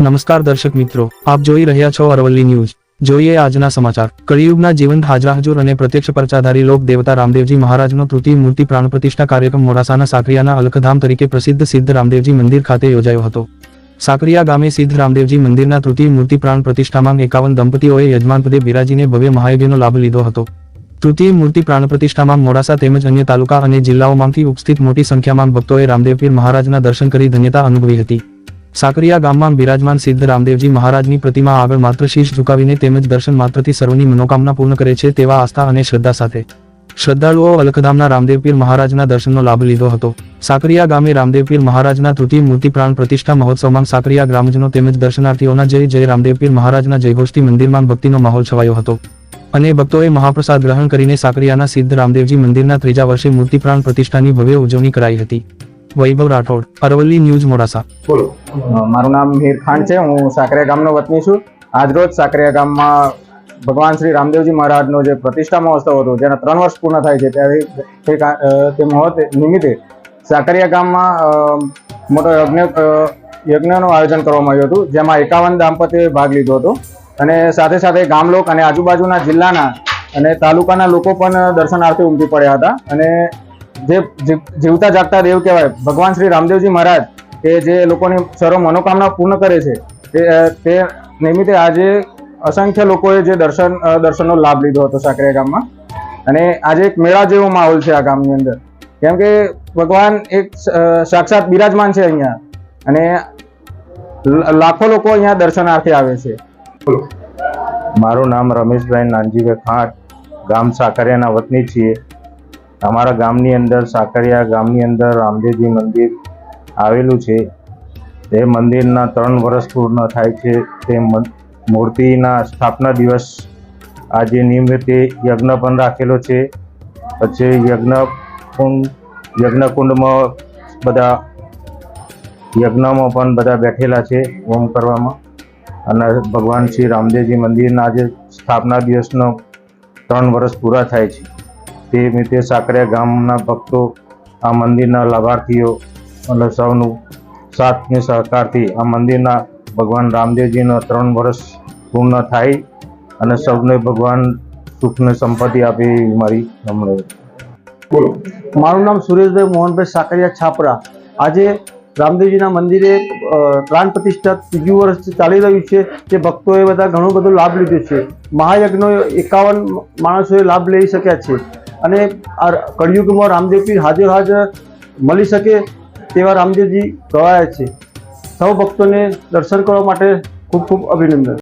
નમસ્કાર દર્શક મિત્રો, આપ જોઈ રહ્યા છો અરવલ્લી ન્યૂઝ. જોઈએ આજના સમાચાર. કળિયુગના જીવંત હાજરા હજુર અને પ્રત્યક્ષ પરચાધારી લોક દેવતા રામદેવજી મહારાજનો તૃતીય મૂર્તિ પ્રાણ પ્રતિષ્ઠા કાર્યક્રમ મોડાસાના સાકરિયાના અલખધામ તરીકે પ્રસિદ્ધ સિદ્ધ રામદેવજી મંદિર ખાતે યોજાયો હતો. સાકરિયા ગામે સિદ્ધ રામદેવજી મંદિરના તૃતીય મૂર્તિ પ્રાણ પ્રતિષ્ઠામાં એકાવન દંપતીઓએ યજમાનપદે બિરાજીને ભવ્ય મહાયજ્ઞનો લાભ લીધો હતો. તૃતીય મૂર્તિ પ્રાણ પ્રતિષ્ઠામાં મોડાસા તેમજ અન્ય તાલુકા અને જિલ્લાઓમાંથી ઉપસ્થિત મોટી સંખ્યામાં ભક્તોએ રામદેવપીર મહારાજના દર્શન કરી ધન્યતા અનુભવી હતી. સાકરિયા ગામમાં બિરાજમાન સિદ્ધ રામદેવજી મહારાજની પ્રતિમા આગળ માત્ર શીશ ઝુકાવીને તેમજ દર્શન માત્રથી સર્વની મનોકામના પૂર્ણ કરે છે તેવા આસ્થા અને શ્રદ્ધા સાથે. શ્રદ્ધાળુઓ અલખધામના રામદેવપીર મહારાજના દર્શનનો લાભ લીધો હતો. સાકરિયા ગામે રામદેવપીર મહારાજના તૃતીય મૂર્તિ પ્રાણ પ્રતિષ્ઠા મહોત્સવમાં સાકરિયા ગ્રામજનો તેમજ દર્શનાર્થીઓના જય જય રામદેવપીર મહારાજના જયઘોષથી મંદિરમાં ભક્તિનો માહોલ છવાયો હતો. અને ભક્તોએ મહાપ્રસાદ ગ્રહણ કરીને સાકરિયાના સિદ્ધ રામદેવજી મંદિરના ત્રીજા વર્ષે મૂર્તિ પ્રાણ પ્રતિષ્ઠાની ભવ્ય ઉજવણી કરાઈ હતી. વૈભવ રાઠોડ અરવલ્લી ન્યૂઝ મોડાસા. બોલો. મારું નામ મીર ખાન છે હું સાકરિયા ગામનો વતની છું. આજરોજ સાકરિયા ગામમાં ભગવાન શ્રી રામદેવજી મહારાજનો જે પ્રતિષ્ઠા મહોત્સવ હતો જેના ત્રણ વર્ષ પૂર્ણ થાય છે ત્યારે તે મહોત્સવ નિમિત્તે સાકરિયા ગામમાં મોટો યજ્ઞ યજ્ઞનું આયોજન કરવામાં આવ્યું હતું જેમાં એકાવન દાંપત્યોએ ભાગ લીધો હતો. અને સાથે સાથે ગામલોક અને આજુબાજુના જિલ્લાના અને તાલુકાના લોકો પણ દર્શનાર્થે ઉમટી પડ્યા હતા. અને જે જીવતા જાગતા દેવ કહેવાય ભગવાન શ્રી રામદેવજી મહારાજ કે જે લોકોની સર્વ મનોકામના પૂર્ણ કરે છે તે તે નિમિત્તે આજે અસંખ્ય લોકોએ જે દર્શન દર્શનનો લાભ લીધો હતો સાકરિયા ગામમાં. અને આજે એક મેળા જેવો માહોલ છે આ ગામની અંદર. કેમ કે ભગવાન એક સાક્ષાત બિરાજમાન છે અહીંયા. અને લાખો લોકો અહીંયા દર્શનાર્થે આવે છે. મારું નામ રમેશભાઈ નાનજીભાઈ ખાંટ ગામ સાકરિયાના વતની છીએ. અમારા ગામની અંદર, સાકરિયા ગામની અંદર રામદેવજી મંદિર આવેલું છે. તે મંદિરના ત્રણ વર્ષ પૂર્ણ થાય છે. તે મૂર્તિના સ્થાપના દિવસ આજે નિમિત્તે યજ્ઞ પણ રાખેલો છે. પછી યજ્ઞ કુંડ યજ્ઞકુંડમાં બધા, યજ્ઞમાં પણ બધા બેઠેલા છે હોમ કરવામાં. અને ભગવાન શ્રી રામદેવજી મંદિરના આજે સ્થાપના દિવસનો ત્રણ વર્ષ પૂરા થાય છે. તે નિમિત્તે સાકરિયા ગામના ભક્તો આ મંદિરના લાભાર્થીઓ અને સૌનું સાથને સહકારથી આ મંદિરના ભગવાન રામદેવજીનો ત્રણ વર્ષ પૂર્ણ થાય અને સૌને ભગવાન સુખને સંપત્તિ આપે એવી મારી નમ્ર બોલો. મારું નામ સુરેશભાઈ મોહનભાઈ સાકરિયા છાપરા. આજે રામદેવજીના મંદિરે પ્રાણ પ્રતિષ્ઠા ત્રીજું વર્ષ ચાલી રહ્યું છે. તે ભક્તોએ બધા ઘણો બધો લાભ લીધો છે. મહાયજ્ઞો એકાવન માણસોએ લાભ લઈ શક્યા છે. અને આ કળિયુગમાં રામદેવપીર હાજર હાજર મળી શકે તેવા રામદેવજી ગવાયા છે. સૌ ભક્તોને દર્શન કરવા માટે ખૂબ ખૂબ અભિનંદન.